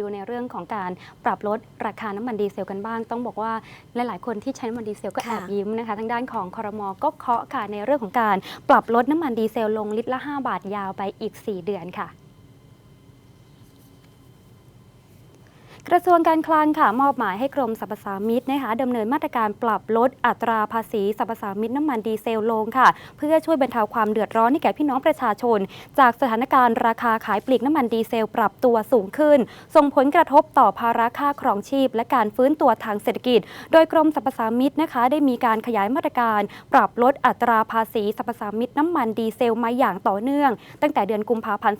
ดูในเรื่องของการปรับลดราคาน้ำมันดีเซลกันบ้าง ต้องบอกว่าหลาย ๆ คนที่ใช้น้ำมันดีเซลก็แอค่ะบยิ้มนะคะทางด้านของคอรมอก็เคาะค่ะในเรื่องของการปรับลดน้ำมันดีเซลลงลิตรละ 5 บาทยาวไปอีก 4 เดือนค่ะ กระทรวงการคลังค่ะมอบหมายให้กรมสรรพสามิตนะคะดำเนินมาตรการปรับลดอัตราภาษีสรรพสามิตน้ำมันดีเซลลงค่ะ เพื่อช่วยบรรเทาความเดือดร้อนให้แก่พี่น้องประชาชน จากสถานการณ์ราคาขายปลีกน้ำมันดีเซล ปรับตัวสูงขึ้น ส่งผลกระทบต่อภาระค่าครองชีพ และการฟื้นตัวทางเศรษฐกิจ โดยกรมสรรพสามิตนะคะได้มีการขยายมาตรการ ปรับลดอัตราภาษีสรรพสามิตน้ำมันดีเซลมาอย่างต่อเนื่อง ตั้งแต่เดือนกุมภาพันธ์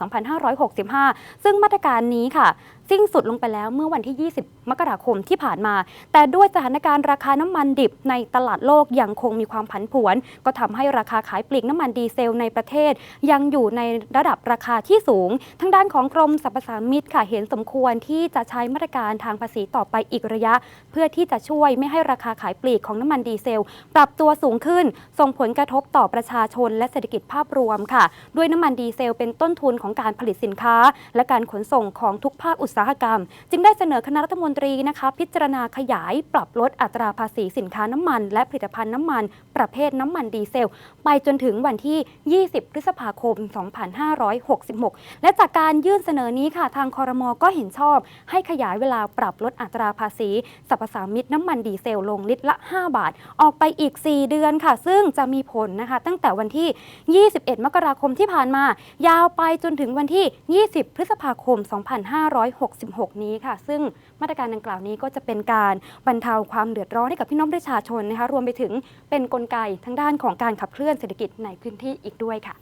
2565 ซึ่งมาตรการนี้ค่ะ สิ้นสุดลงไปแล้วเมื่อวันที่ 20 มกราคมที่ผ่านมา แต่ด้วยสถานการณ์ราคาน้ำมันดิบในตลาดโลกยังคงมีความผันผวน ก็ทำให้ราคาขายปลีกน้ำมันดีเซลในประเทศ ยังอยู่ในระดับราคาที่สูง ทางด้านของกรมสรรพสามิตค่ะเห็นสมควรที่จะใช้มาตรการทางภาษีต่อไปอีกระยะ เพื่อที่จะช่วยไม่ให้ราคาขายปลีกของน้ำมันดีเซล ปรับตัวสูงขึ้น ส่งผลกระทบต่อประชาชนและเศรษฐกิจภาพรวมค่ะ ด้วยน้ำมันดีเซลเป็นต้นทุนของการผลิตสินค้า และการขนส่งของทุกภาคอุตสาหกรรม จึงได้เสนอคณะรัฐมนตรีนะคะ พิจารณาขยายปรับลดอัตราภาษีสินค้าน้ำมัน และผลิตภัณฑ์น้ำมัน ประเภทน้ำมันดีเซล ไปจนถึงวันที่ 20 พฤษภาคม 2566 และจากการยื่นเสนอนี้ค่ะ ทางคอรมอก็เห็นชอบ ให้ขยายเวลาปรับลดอัตราภาษีสรรพสามิตน้ำมันดีเซลลงลิตรละ 5 บาท ออกไปอีก 4 เดือนค่ะ ซึ่งจะมีผลนะคะ ตั้งแต่วันที่ 21 มกราคมที่ผ่านมา ยาวไปจนถึงวันที่ 20 พฤษภาคม 256 2566 นี้ค่ะ ซึ่งมาตรการดังกล่าวนี้ก็จะเป็นการบรรเทาความเดือดร้อนให้กับพี่น้องประชาชนนะคะรวมไปถึงเป็นนกลไกทางด้านของการขับเคลื่อนเศรษฐกิจในพื้นที่อีกด้วยค่ะ